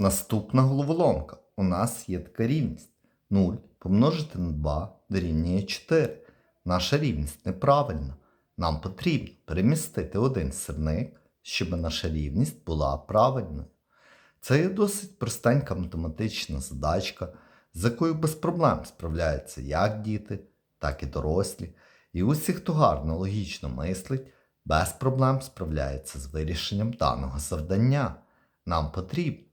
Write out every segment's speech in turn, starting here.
Наступна головоломка. У нас є така рівність. 0 помножити на 2 дорівнює 4. Наша рівність неправильна. Нам потрібно перемістити один сирник, щоб наша рівність була правильною. Це є досить простенька математична задачка, з якою без проблем справляються як діти, так і дорослі. І усі, хто гарно логічно мислить, без проблем справляється з вирішенням даного завдання. Нам потрібно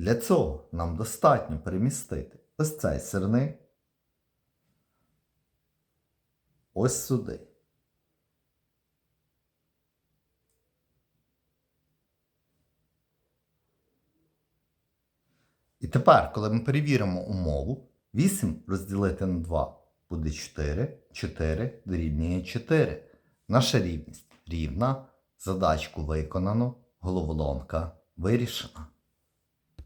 Для цього нам достатньо перемістити ось цей сирник ось сюди. І тепер, коли ми перевіримо умову, 8 розділити на 2 буде 4, 4 дорівнює 4. Наша рівність рівна, задачку виконано, головоломка вирішена.